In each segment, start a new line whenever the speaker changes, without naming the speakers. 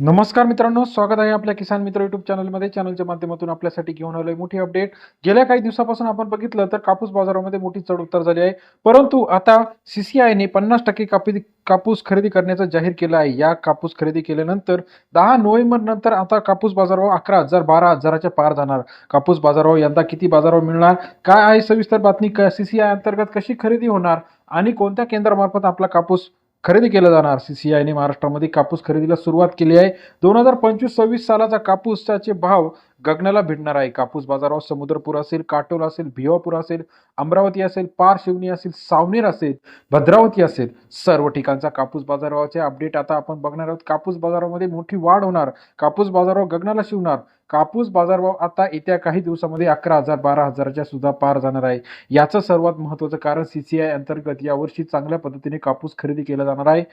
नमस्कार मित्रांनो स्वागत आहे आपल्या किसान मित्र युट्यूब चॅनलमध्ये चॅनलच्या माध्यमातून आपल्यासाठी घेऊन आलोय मोठी अपडेट गेल्या काही दिवसापासून आपण बघितलं तर कापूस बाजारामध्ये मोठी चढ उतार झाली आहे. परंतु आता सीसीआयने पन्नास टक्के कापी कापूस खरेदी करण्याचं जाहीर केलं आहे. या कापूस खरेदी केल्यानंतर दहा नोव्हेंबर नंतर आता कापूस बाजारभाव अकरा हजार बारा हजाराच्या पार जाणार. कापूस बाजारभाव यंदा किती बाजारभाव मिळणार? काय आहे सविस्तर बातमी? सीसीआय अंतर्गत कशी खरेदी होणार? आणि कोणत्या केंद्रामार्फत आपला कापूस खरेदी केलं जाणार. सी सी आयने महाराष्ट्रामध्ये कापूस खरेदीला सुरुवात केली आहे. दोन हजार पंचवीस सव्वीस सालाचा कापूसाचे भाव गगनाला भिडणार आहे. कापूस बाजारावर समुद्रपूर असेल काटोल असेल भिवापूर असेल अमरावती असेल पार शिवनी असेल सावनेर असेल भद्रावती असेल सर्व ठिकाणचा कापूस बाजाराचे अपडेट आता आपण बघणार आहोत. कापूस बाजारामध्ये मोठी वाढ होणार. कापूस बाजारावर गगनाला शिवणार. कापूस बाजारभाव आता येत्या काही दिवसामध्ये अकरा हजार बारा हजाराच्या सुद्धा पार जाणार आहे. याचं सर्वात महत्त्वाचं कारण सी सी आय अंतर्गत यावर्षी चांगल्या पद्धतीने कापूस खरेदी केला जाणार आहे.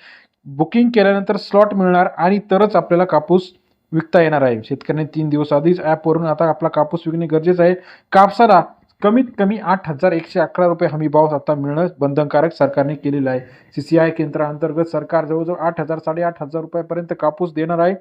बुकिंग केल्यानंतर स्लॉट मिळणार आणि तरच आपल्याला कापूस विकता येणार आहे. शेतकऱ्यांनी तीन दिवस आधीच ॲपवरून आता आपला कापूस विकणे गरजेचं आहे. कापसाला कमीत कमी आठ हजार एकशे अकरा रुपये हमी भाव आता मिळणं बंधनकारक सरकारने केलेलं आहे. सी सी आय केंद्राअंतर्गत सरकार जवळजवळ आठ हजार साडेआठ हजार रुपयापर्यंत कापूस देणार आहे.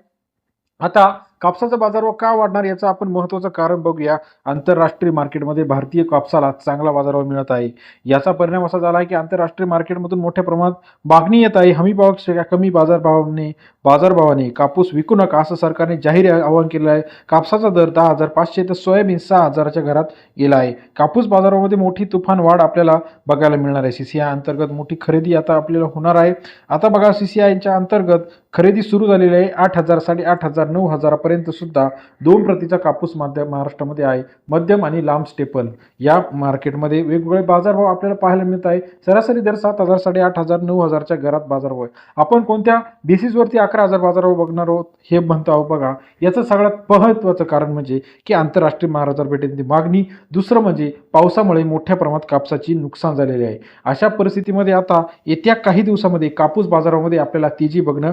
आता कापसाचा बाजारभाव का वाढणार याचं आपण महत्त्वाचं कारण बघूया. आंतरराष्ट्रीय मार्केटमध्ये भारतीय कापसाला चांगला बाजारभाव मिळत आहे. याचा परिणाम असा झाला आहे की आंतरराष्ट्रीय मार्केटमधून मोठ्या प्रमाणात मागणी येत आहे. हमी भावापेक्षा कमी बाजारभावाने बाजारभावाने कापूस विकू नका असं सरकारने जाहीर आवाहन केलं आहे. कापसाचा दर दहा हजार पाचशे तर सोयाबीन सहा हजाराच्या घरात गेला आहे. कापूस बाजारामध्ये मोठी तुफान वाढ आपल्याला बघायला मिळणार आहे. सी सी आय अंतर्गत मोठी खरेदी आता आपल्याला होणार आहे. आता बघा सी सी आयच्या अंतर्गत खरेदी सुरू झालेली आहे. आठ हजार साडेआठ हजार नऊ हजारापर्यंत सुद्धा दोन प्रतीचा कापूस मध्य महाराष्ट्रामध्ये आहे. मध्यम आणि लांब स्टेपल. या मार्केटमध्ये वेगवेगळे बाजारभाव आपल्याला पाहायला मिळत आहे. सरासरी दर सात हजार साडेआठ हजार नऊ हजारच्या घरात बाजारभाव आहे. आपण कोणत्या बेसिसवरती अकरा हजार बाजारभाव बघणार आहोत हे म्हणतो आहोत बघा. याचं सगळ्यात महत्त्वाचं कारण म्हणजे की आंतरराष्ट्रीय बाजारपेठेतील मागणी. दुसरं म्हणजे पावसामुळे मोठ्या प्रमाणात कापसाची नुकसान झालेले आहे. अशा परिस्थितीमध्ये आता येत्या काही दिवसामध्ये कापूस बाजारामध्ये आपल्याला तेजी बघणं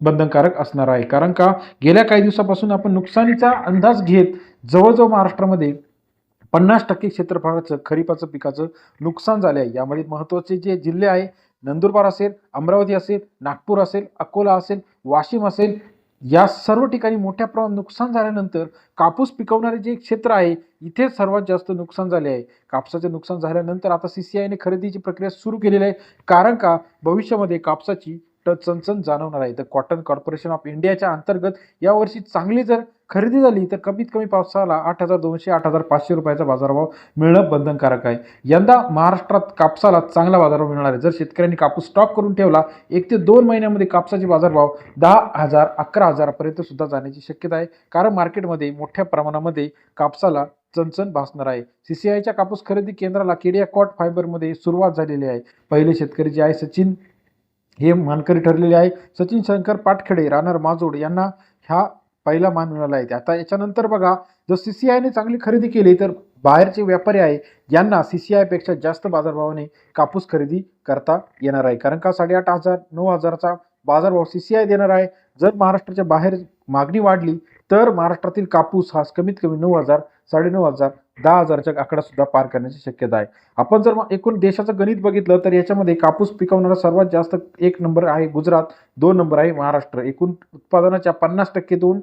बंधनकारक असणार आहे. कारण का? गेल्या काही दिवसापासून आपण नुकसानीचा अंदाज घेत जवळजवळ महाराष्ट्रामध्ये पन्नास टक्के क्षेत्रफळाचं खरीपाचं पिकाचं नुकसान झाले आहे यामध्ये महत्त्वाचे जे जिल्हे आहे नंदुरबार असेल अमरावती असेल नागपूर असेल अकोला असेल वाशिम असेल या सर्व ठिकाणी मोठ्या प्रमाणात नुकसान झाल्यानंतर कापूस पिकवणारे जे क्षेत्र आहे इथे सर्वात जास्त नुकसान झाले आहे. कापसाचे नुकसान झाल्यानंतर आता सी सी आयने खरेदीची प्रक्रिया सुरू केलेली आहे. कारण का? भविष्यामध्ये कापसाची चणचण जाणवणार आहे. तर कॉटन कॉर्पोरेशन ऑफ इंडियाच्या अंतर्गत यावर्षी चांगली जर खरेदी झाली तर कमीत कमी पावसाला आठ हजार दोनशे आठ हजार पाचशे रुपयाचा बाजारभाव मिळणं बंधनकारक आहे. यंदा महाराष्ट्रात कापसाला चांगला बाजारभाव मिळणार आहे. जर शेतकऱ्यांनी कापूस स्टॉक करून ठेवला एक ते दोन महिन्यामध्ये कापसाचे बाजारभाव दहा हजार अकरा हजारापर्यंत सुद्धा जाण्याची शक्यता आहे. कारण मार्केटमध्ये मोठ्या प्रमाणामध्ये कापसाला चणचण भासणार आहे. सीसीआयच्या कापूस खरेदी केंद्राला केडिया कॉट फायबरमध्ये सुरुवात झालेली आहे. पहिले शेतकरी जे आहे सचिन हे मानकरी ठरलेले आहे. सचिन शंकर पाटखेडे राहणार माजोड यांना ह्या पहिला मान मिळाला आहे. आता याच्यानंतर बघा जर सी सी आयने चांगली खरेदी केली तर बाहेरचे व्यापारी आहे यांना सी सी आयपेक्षा जास्त बाजारभावाने कापूस खरेदी करता येणार आहे. कारण का साडेआठ हजार नऊ हजारचा बाजारभाव सी सी आय देणार आहे. जर महाराष्ट्राच्या बाहेर मागणी वाढली तर महाराष्ट्रातील कापूस हा कमीत कमी नऊ हजार साडेनऊ हजार दहा हजारचा आकडा सुद्धा पार करण्याची शक्यता आहे. आपण जर मग एकूण देशाचं गणित बघितलं तर याच्यामध्ये कापूस पिकवणारा सर्वात जास्त एक नंबर आहे गुजरात दोन नंबर आहे महाराष्ट्र. एकूण उत्पादनाच्या पन्नास टक्के दोन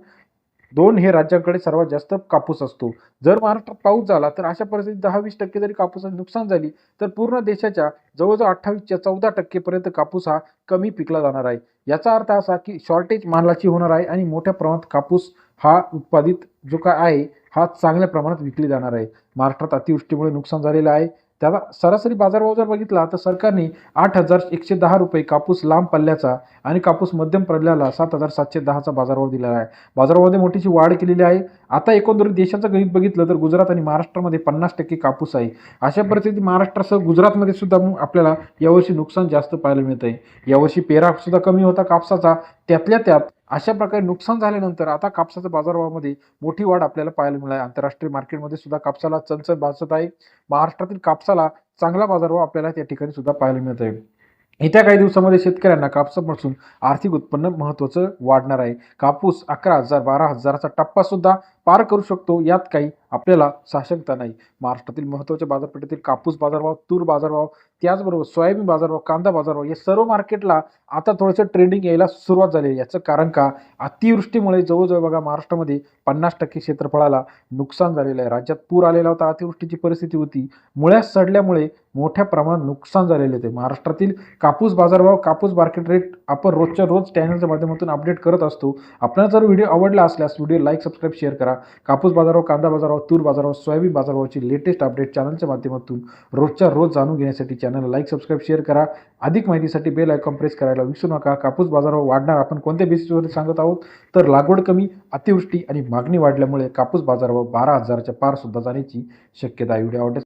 दोन हे राज्यांकडे सर्वात जास्त कापूस असतो. जर महाराष्ट्रात पाऊस झाला तर अशा परिस्थितीत दहा वीस टक्के जरी कापूसाची नुकसान झाली तर पूर्ण देशाच्या जवळजवळ अठ्ठावीसच्या चौदा टक्केपर्यंत कापूस हा कमी पिकला जाणार आहे. याचा अर्थ असा की शॉर्टेज मालाची होणार आहे आणि मोठ्या प्रमाणात कापूस हा उत्पादित जो काय आहे हा चांगल्या प्रमाणात विकली जाणार आहे. महाराष्ट्रात अतिवृष्टीमुळे नुकसान झालेलं आहे. त्याला सरासरी बाजारभाव जर बघितला तर सरकारने आठ हजार एकशे दहा रुपये कापूस लांब पल्ल्याचा आणि कापूस मध्यम पल्ल्याला सात हजार सातशे दहाचा बाजारभाव दिलेला आहे. बाजारामध्ये मोठीशी वाढ केलेली आहे. आता एकंदरीत देशाचं गणित बघितलं तर गुजरात आणि महाराष्ट्रामध्ये पन्नास टक्के कापूस आहे. अशा परिस्थितीत महाराष्ट्रासह गुजरातमध्ये सुद्धा आपल्याला यावर्षी नुकसान जास्त पाहायला मिळत आहे यावर्षी पेरा सुद्धा कमी होता कापसाचा. त्यातल्या त्यात अशा प्रकारे नुकसान झाल्यानंतर आता कापसाच्या बाजारभावामध्ये मोठी वाढ आपल्याला पाहायला मिळाली. आंतरराष्ट्रीय मार्केटमध्ये सुद्धा कापसाला चणचण भासत आहे. महाराष्ट्रातील कापसाला चांगला बाजारभाव आपल्याला त्या ठिकाणी सुद्धा पाहायला मिळत आहे येत्या काही दिवसामध्ये शेतकऱ्यांना कापसापासून आर्थिक उत्पन्न महत्त्वाचं वाढणार आहे. कापूस अकरा हजार बारा हजाराचा टप्पा सुद्धा पार करू शकतो यात काही आपल्याला साशंकता नाही. महाराष्ट्रातील महत्त्वाच्या बाजारपेठेतील कापूस बाजारभाव तूर बाजारभाव त्याचबरोबर सोयाबीन बाजारभाव कांदा बाजारभाव या सर्व मार्केटला आता थोडंसं ट्रेंडिंग यायला सुरुवात झाली आहे. याचं कारण का? अतिवृष्टीमुळे जवळजवळ बघा महाराष्ट्रामध्ये पन्नास टक्के क्षेत्रफळाला नुकसान झालेलं आहे. राज्यात पूर आलेला होता अतिवृष्टीची परिस्थिती होती. मुळ्या सडल्यामुळे मोठ्या प्रमाणात नुकसान झालेले होते महाराष्ट्रातील कापूस बाजारभाव कापूस मार्केट रेट आपण रोजच्या रोज चॅनलच्या माध्यमातून अपडेट करत असतो. आपल्याला जर व्हिडिओ आवडला असल्यास व्हिडिओ लाईक सबस्क्राईब शेअर करा. कापूस बाजारावर कांदा बाजारावर तूर बाजारावर सोयाबीन बाजारावरची लेटेस्ट अपडेट चॅनलच्या माध्यमातून रोजच्या रोज जाणून घेण्यासाठी चॅनलला लाईक सबस्क्राईब शेअर करा. अधिक माहितीसाठी बेल आयकॉन प्रेस करायला विसरू नका. कापूस बाजारावर वाढणार आपण कोणत्या बेसिसवर सांगत आहोत? तर लागवड कमी अतिवृष्टी आणि मागणी वाढल्यामुळे कापूस बाजारावर बारा हजारच्या पार सुद्धा जाण्याची शक्यता एवढी आवडते